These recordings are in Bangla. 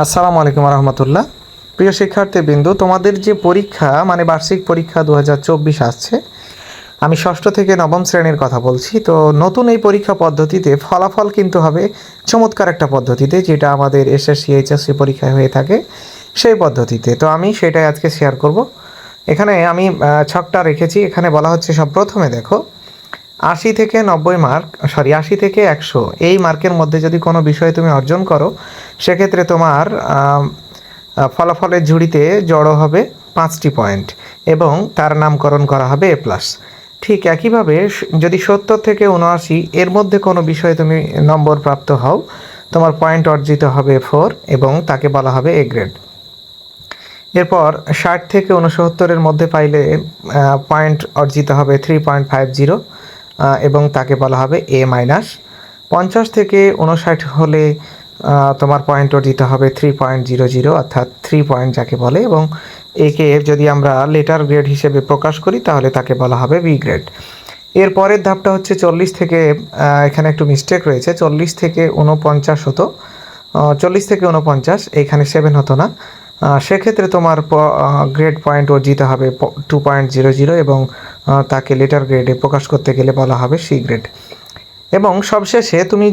আসসালামু আলাইকুম রহমতুল্লাহ। প্রিয় শিক্ষার্থীবৃন্দ তোমাদের যে পরীক্ষা মানে বার্ষিক পরীক্ষা দু হাজার চব্বিশ আসছে, আমি ষষ্ঠ থেকে নবম শ্রেণির কথা বলছি, তো নতুন এই পরীক্ষা পদ্ধতিতে ফলাফল কিন্তু হবে চমৎকার একটা পদ্ধতিতে, যেটা আমাদের এসএসসি এইচএসসি পরীক্ষায় হয়ে থাকে সেই পদ্ধতিতে। তো আমি সেটাই আজকে শেয়ার করব। এখানে আমি ছকটা রেখেছি, এখানে বলা হচ্ছে সব প্রথমে দেখো আশি থেকে নব্বই মার্ক সরি আশি থেকে একশো। এই মার্কের মধ্যে যদি কোনো বিষয়ে তুমি অর্জন করো, সেক্ষেত্রে তোমার ফলাফলের ঝুড়িতে জড়ো হবে পাঁচটি পয়েন্ট এবং তার নামকরণ করা হবে এ প্লাস ঠিক একইভাবে যদি সত্তর থেকে উনআশি, এর মধ্যে কোনো বিষয়ে তুমি নম্বর প্রাপ্ত হও, তোমার পয়েন্ট অর্জিত হবে ফোর এবং তাকে বলা হবে এ গ্রেড এরপর ষাট থেকে উনসত্তরের মধ্যে পাইলে পয়েন্ট অর্জিত হবে থ্রি পয়েন্ট ফাইভ জিরো এবং তাকে বলা হবে এ মাইনাস। পঞ্চাশ থেকে উনষাট হলে তোমার পয়েন্ট দিতে হবে থ্রি পয়েন্ট জিরো জিরো অর্থাৎ থ্রি পয়েন্ট যাকে বলে, এবং একে যদি আমরা লেটার গ্রেড হিসেবে প্রকাশ করি, তাহলে তাকে বলা হবে বি গ্রেড এর পরের ধাপটা হচ্ছে চল্লিশ থেকে এখানে একটু মিস্টেক রয়েছে, চল্লিশ থেকে উনপঞ্চাশ হতো। চল্লিশ থেকে উনপঞ্চাশ এখানে সেভেন হতো না। সেক্ষেত্রে তোমার গ্রেড পয়েন্ট অর্জিত হবে টু পয়েন্ট জিরো জিরো এবং তাকে লেটার গ্রেডে প্রকাশ করতে গেলে বলা হবে সি গ্রেড এবং সবশেষে তুমি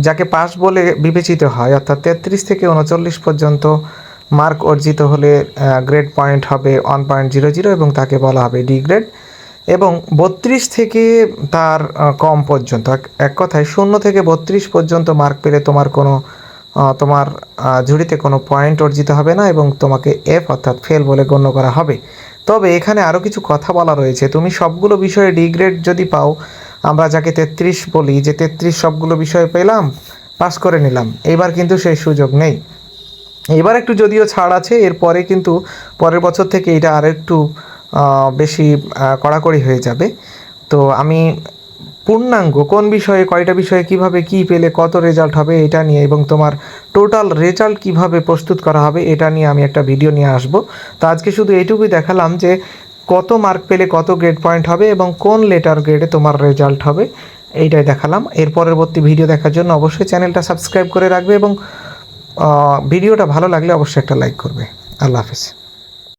যাকে পাস বলে বিবেচিত হয়, অর্থাৎ তেত্রিশ থেকে উনচল্লিশ পর্যন্ত মার্ক অর্জিত হলে গ্রেড পয়েন্ট হবে ওয়ান পয়েন্ট জিরো জিরো এবং তাকে বলা হবে ডি গ্রেড এবং বত্রিশ থেকে তার কম পর্যন্ত, এক- কথায় শূন্য থেকে বত্রিশ পর্যন্ত মার্ক পেলে তোমার কোনো তোমার ঝুড়িতে কোনো পয়েন্ট অর্জিত হবে না এবং তোমাকে এফ অর্থাৎ ফেল বলে গণ্য করা হবে। তবে এখানে আরও কিছু কথা বলা রয়েছে। তুমি সবগুলো বিষয়ে ডি গ্রেড যদি পাও, আমরা যাকে তেত্রিশ বলি, যে তেত্রিশ সবগুলো বিষয়ে পেলাম পাস করে নিলাম। এবার কিন্তু সেই সুযোগ নেই। এবার একটু যদিও ছাড় আছে, এরপরে কিন্তু পরের বছর থেকে এটা আর একটু বেশি কড়াকড়ি হয়ে যাবে। তো আমি পূর্ণাঙ্গ, কোন বিষয়ে, কয়টা বিষয়ে, কীভাবে, কি পেলে, কত রেজাল্ট হবে, এটা নিয়ে এবং তোমার টোটাল রেজাল্ট কীভাবে প্রস্তুত করা হবে, এটা নিয়ে আমি একটা ভিডিও নিয়ে আসব। তো আজকে শুধু এইটুকুই দেখালাম যে কত মার্ক পেলে কত গ্রেড পয়েন্ট হবে এবং কোন লেটার গ্রেডে তোমার রেজাল্ট হবে, এইটাই দেখালাম। এর পরবর্তী ভিডিও দেখার জন্য অবশ্যই চ্যানেলটা সাবস্ক্রাইব করে রাখবে এবং ভিডিওটা ভালো লাগলে অবশ্যই একটা লাইক করবে। আল্লাহ হাফিজ।